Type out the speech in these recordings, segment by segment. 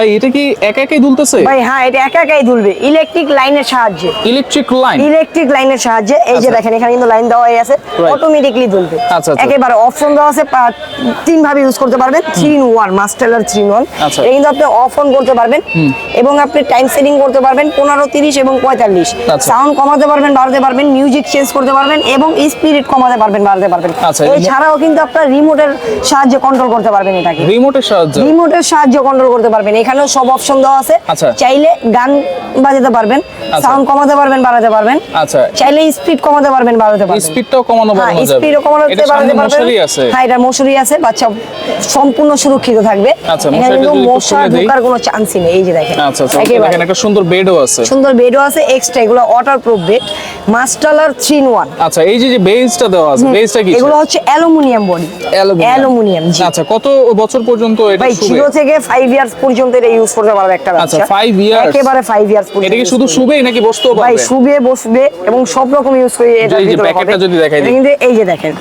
ভাই এটা কি একা একাই দুলতেছে? ভাই হ্যাঁ এটা একা একাই দুলবে। ইলেকট্রিক লাইনের সাহায্যে। Electric line? ইলেকট্রিক লাইনের সাহায্যে। এই যে আচ্ছা। দেখেন এখানে কিন্তু লাইন দেওয়া আছে। Right. অটোমেটিকলি দুলবে। আচ্ছা, আচ্ছা। একেবারে অপশন দেওয়া আছে তিন ভাবে ইউজ করতে পারবেন। Three in one master three in one আচ্ছা। এটা কিন্তু আপনি অফ অন করতে পারবেন। এবং আপনি টাইম সেটিং করতে পারবেন পনেরো তিরিশ এবং পঁয়তাল্লিশ। আচ্ছা। সাউন্ড কমাতে পারবেন বাড়াতে পারবেন মিউজিক চেঞ্জ করতে পারবেন এবং স্পিরিট কমাতে পারবেন বাড়াতে পারবেন। আচ্ছা, এছাড়াও কিন্তু আপনার রিমোটের সাহায্যে কন্ট্রোল করতে পারবেন এটাকে। রিমোটের সাহায্যে? রিমোটের সাহায্যে কন্ট্রোল করতে পারবেন। এখানেও সব অপশন দেওয়া আছে। আচ্ছা। চাইলে গান বাজাতে পারবেন আচ্ছা। সাউন্ড কমাতে পারবেন বাড়াতে পারবেন। আচ্ছা। চাইলে স্পিড কমাতে পারবেন বাড়াতে পারবেন। স্পিডটাও কমানো হ্যাঁ বাড়ানো যাবে। স্পিডও কমানো বাড়াতে পারবেন। মশারি আছে। হ্যাঁ এটা মশুরি আছে বাচ্চা সম্পূর্ণ সুরক্ষিত থাকবে। আচ্ছা, এখানে মশা ঢোকার কোনো চান্সই নেই এই যে দেখেন। আচ্ছা আচ্ছা। দেখেন একটা সুন্দর বেডও আছে। সুন্দর বেডও আছে এক্সট্রা এগুলো ওয়াটার প্রুফ বেড মাস্টালার থ্রি ইন ওয়ান আচ্ছা এই যে যে বেসটা দেওয়া আছে বেসটা কি এগুলো হচ্ছে অ্যালুমিনিয়াম বডি অ্যালুমিনিয়াম। জি। আচ্ছা কত বছর পর্যন্ত এটা ভাই শুবে? জিরো থেকে ফাইভ ইয়ার্স পর্যন্ত এটা ইউজ করতে পারবে একটা আচ্ছা 5 ইয়ার্স একেবারে 5 ইয়ার্স পর্যন্ত এটা কি শুধু শুবে নাকি বসতেও পারবে? ভাই শুবে বসবে এবং সব রকম ইউজ করে এটা এই প্যাকেটটা যদি দেখাই দিই। কিন্তু এই যে দেখেন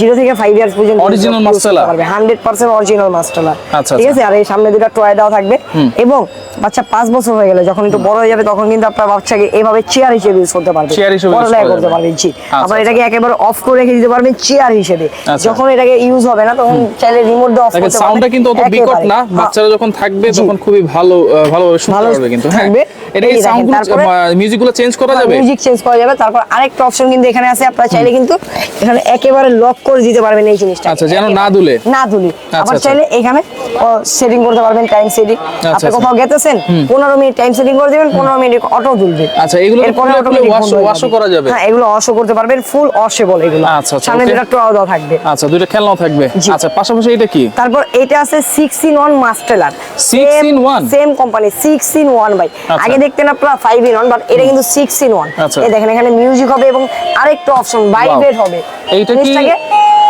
জিরো থেকে 5 ইয়ার্স পর্যন্ত অরিজিনাল মাসালা পারবে। হান্ড্রেড পার্সেন্ট অরিজিনাল মাস্টালা আচ্ছা, ঠিক আচ্ছা। আছে? আর এই সামনে দুটো টয় দেওয়া থাকবে এবং বাচ্চা পাঁচ বছর হয়ে গেলে যখন একটু বড় হয়ে যাবে তখন কিন্তু আপনার বাচ্চাকে এভাবে চেয়ার হিসেবে ইউজ করতে পারবে চেয়ার হিসেবে পড়ালেখা করতে পারবেন জি। আপনার আবার আচ্ছা। এটাকে একেবারে অফ করে রেখে দিতে পারবেন চেয়ার হিসেবে। আচ্ছা। যখন এটাকে ইউজ হবে না তখন চাইলে রিমোট দিয়ে অফ করতে পারবেন। সাউন্ডটা কিন্তু অত বিকট না। বাচ্চারা যখন থাকবে তখন খুবই ভালো ভালো ভালোভাবে শুনতে পারবে কিন্তু হ্যাঁ। থাকবে। এটা কি সাউন্ড মিউজিকগুলো চেঞ্জ করা যাবে মিউজিক চেঞ্জ করা যাবে তারপর আরেকটা অপশন কিন্তু এখানে আছে আপনারা চাইলে কিন্তু এখানে একেবারে লক করে দিতে পারবেন এই জিনিসটা আচ্ছা, যেন না দুলে। না দুলে আবার আচ্ছা। চাইলে এখানে সেটিং করতে পারবেন টাইম সেটিং আপনি আচ্ছা। কোথাও গেতেছেন পনেরো মিনিট টাইম সেটিং করে দিবেন পনেরো মিনিট অটো দুলবে আচ্ছা, এগুলো তো এরপরে খুলে automatic wash- বন্ধ হয়ে wash ও যাবে। করা যাবে? হ্যাঁ এগুলো ওয়াশও করতে পারবেন ফুল ওয়াশেবল এগুলো আচ্ছা, সামনে দুটো ট্রও দেওয়া থাকবে আচ্ছা দুইটা খেলনাও থাকবে আচ্ছা পাশাপাশি এটা কি তারপর এটা আছে ইন মাস্টেলার? সেম কোম্পানি ইন ভাই। আগে দেখতেন আপনারা ফাইভ ইন ওয়ান বাট এটা কিন্তু সিক্স ইন ওয়ান। এই দেখেন এখানে মিউজিক হবে এবং আরেকটা অপশন ভাইব্রেট হবে। এইটা কি-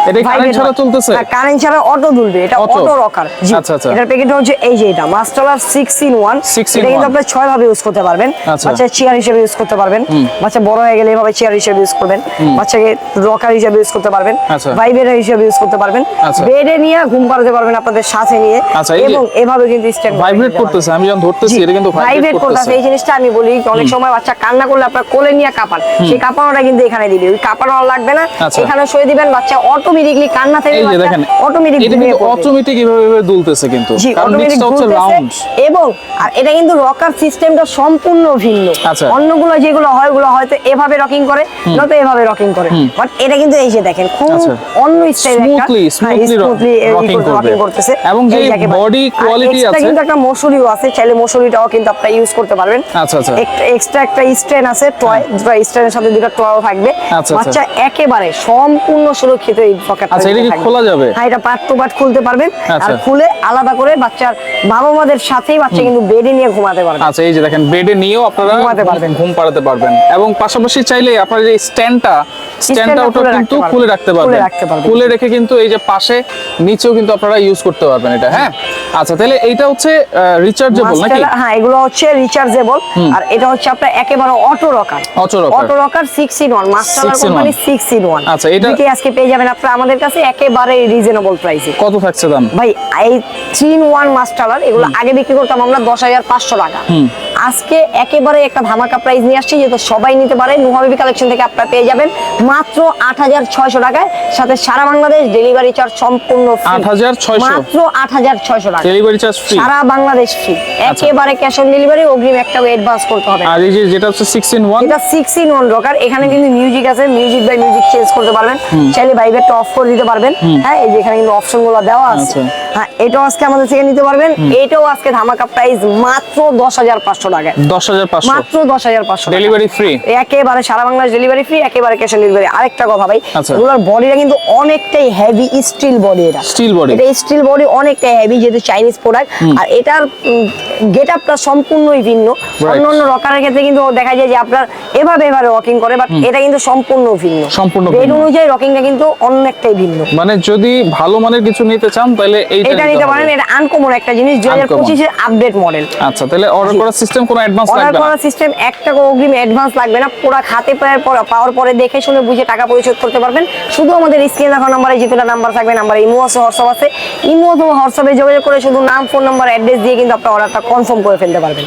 এটা কি ছাড়া চলতেছে? কারেন্ট ছাড়া অটো দুলবে এটা অটো রকার জি। আচ্ছা, আচ্ছা। এটার প্যাকেট হচ্ছে এই যে এটা মাস্টালার সিক্স ইন ওয়ান এটা কিন্তু আপনি ছয় ভাবে ইউজ করতে পারবেন। আচ্ছা। বাচ্চা চেয়ার হিসেবে ইউজ করতে পারবেন। বাচ্চা বড় হয়ে গেলে এভাবে চেয়ার হিসেবে ইউজ করবেন। বাচ্চাকে রকার হিসেবে ইউজ করতে পারবেন। হিসেবে ইউজ করতে পারবেন। বেডে নিয়ে ঘুম পাড়াতে পারবেন আপনাদের সাথে নিয়ে। এবং এভাবে কিন্তু স্ট্যান্ড ভাইব্রেট করতেছে আমি যখন ধরতেছি এটা কিন্তু ভাইব্রেট ভাইব্রেট করতেছে। করতেছে। এই জিনিসটা আমি বলি অনেক সময় বাচ্চা কান্না করলে আপনার কোলে নিয়ে কাঁপান। সেই কাঁপানোটা কিন্তু এখানে দিবে। ওই কাঁপানো আর লাগবে না। এখানে শুয়ে দিবেন বাচ্চা অটোমেটিকলি দেখেন অটোমেটিক এটা কিন্তু অটোমেটিক এভাবে এভাবে দুলতেছে কিন্তু কারণ নিচটা হচ্ছে রাউন্ড এবং আর এটা কিন্তু রকার সিস্টেমটা সম্পূর্ণ ভিন্ন। আচ্ছা। অন্যগুলো যেগুলো হয় ওগুলো হয়তো এভাবে রকিং করে নয়তো এভাবে রকিং করে। বাট এটা কিন্তু এই যে দেখেন খুব আচ্ছা। অন্য স্টাইল Smoothly, smoothly rocking করবে। এবং যে body quality আছে- কিন্তু একটা মশুরিও আছে চাইলে মশুরিটাও কিন্তু আপনারা ইউজ করতে পারবেন। আচ্ছা, আচ্ছা। এক্সট্রা একটা স্ট্রেন আছে টয় দুটো স্ট্রেনের সাথে দুটো টয়ও থাকবে। আচ্ছা, বাচ্চা একেবারে সম্পূর্ণ সুরক্ষিত এই পকেটটা আচ্ছা, এটা কি খোলা যাবে? হ্যাঁ এটা পার্ট টু পার্ট খুলতে পারবেন আর আচ্ছা। খুলে আলাদা করে বাচ্চার বাবা মাদের সাথেই বাচ্চা কিন্তু বেডে নিয়ে ঘুমাতে পারবে আচ্ছা এই যে দেখেন বেডে নিয়েও আপনারা ঘুমাতে পারবেন। ঘুম পাড়াতে পারবেন এবং পাশাপাশি চাইলে আপনার যে স্ট্যান্ডটা স্ট্যান্ডটা ওটা খুলে কিন্তু খুলে রাখতে পারবেন। খুলে রেখে কিন্তু এই যে পাশে নিচেও কিন্তু আপনারা ইউজ করতে পারবেন এটা হ্যাঁ? আচ্ছা তাহলে এইটা হচ্ছে রিচার্জেবল নাকি? হ্যাঁ এগুলো হচ্ছে রিচার্জেবল আর এটা হচ্ছে আপনার একেবারে auto rocker Auto rocker। Auto rocker 6 in 1 master 6 in company 1 6 in 1 আচ্ছা, এটা- দুইটাই আজকে পেয়ে যাবেন আপনারা আমাদের কাছে একেবারে রিজনেবল প্রাইসে কত থাকছে দাম? ভাই এই থ্রি ইন ওয়ান মাস্টার এগুলো আগে বিক্রি করতাম আমরা দশ হাজার পাঁচশো টাকা। আজকে একেবারে একটা ধামাকা প্রাইস নিয়ে আসছি যেহেতু সবাই নিতে পারে। নুহাবিবি কালেকশন থেকে আপনারা পেয়ে যাবেন মাত্র আট হাজার ছয়শো টাকায়। সাথে সারা বাংলাদেশ ডেলিভারি চার্জ সম্পূর্ণ মাত্র আট হাজার ছয়শো টাকা। ডেলিভারি চার্জ সারা বাংলাদেশ ফ্রি একেবারে ক্যাশ অন ডেলিভারি অগ্রিম একটা অ্যাডভান্স করতে হবে। আর এই যে যেটা হচ্ছে সিক্স ইন ওয়ান এটা সিক্স ইন ওয়ান রকার এখানে কিন্তু মিউজিক আছে। মিউজিক বাই মিউজিক চেঞ্জ করতে পারবেন। চাইলে ভাইবেটটা অফ করে দিতে পারবেন। হ্যাঁ এই যে এখানে কিন্তু অপশনগুলো দেওয়া আছে। আচ্ছা। হ্যাঁ এটাও আজকে আমাদের থেকে নিতে পারবেন। এটাও আজকে ধামাকা প্রাইস মাত্র দশ হাজার পাঁচশো টাকায় দশ হাজার পাঁচশো। মাত্র দশ হাজার পাঁচশো ডেলিভারি ফ্রি একেবারে সারা বাংলাদেশ ডেলিভারি ফ্রি একেবারে ক্যাশ অন ডেলিভারি আরেকটা কথা ভাই আচ্ছা। এগুলোর বডিটা কিন্তু অনেকটাই হেভি স্টিল বডি এটা। স্টিল বডি এটা স্টিল বডি অনেকটাই হেভি যেহেতু চাইনিজ প্রোডাক্ট আর এটার গেট আপটা সম্পূর্ণই ভিন্ন। অন্য অন্য রকারের ক্ষেত্রে কিন্তু দেখা যায় যে আপনার এভাবে এভাবে রকিং করে বাট এটা কিন্তু সম্পূর্ণ ভিন্ন। সম্পূর্ণ বেড অনুযায়ী রকিংটা কিন্তু অনেকটাই ভিন্ন। মানে যদি ভালো মানের কিছু নিতে চান তাহলে এইটা এটা নিতে পারেন এটা আনকমন একটা জিনিস দুই হাজার পঁচিশের আপডেট মডেল আচ্ছা তাহলে অর্ডার করার সিস্টেম কোনো অ্যাডভান্স লাগবে না? করার সিস্টেম এক টাকা অগ্রিম অ্যাডভান্স লাগবে না পুরো খাতে পাওয়ার পর পাওয়ার পরে দেখে শুনে বুঝে টাকা পরিশোধ করতে পারবেন। শুধু আমাদের স্ক্রিনে দেখা নাম্বারে যেটা নাম্বার থাকবে নাম্বার ইমো আছে হোয়াটসঅ্যাপ আছে। ইমো অথবা হোয়াটসঅ্যাপে যোগাযোগ করে শুধু নাম ফোন নাম্বার অ্যাড্রেস দিয়ে কিন্তু আপনার অর্ডারটা কনফার্ম করে ফেলতে পারবেন।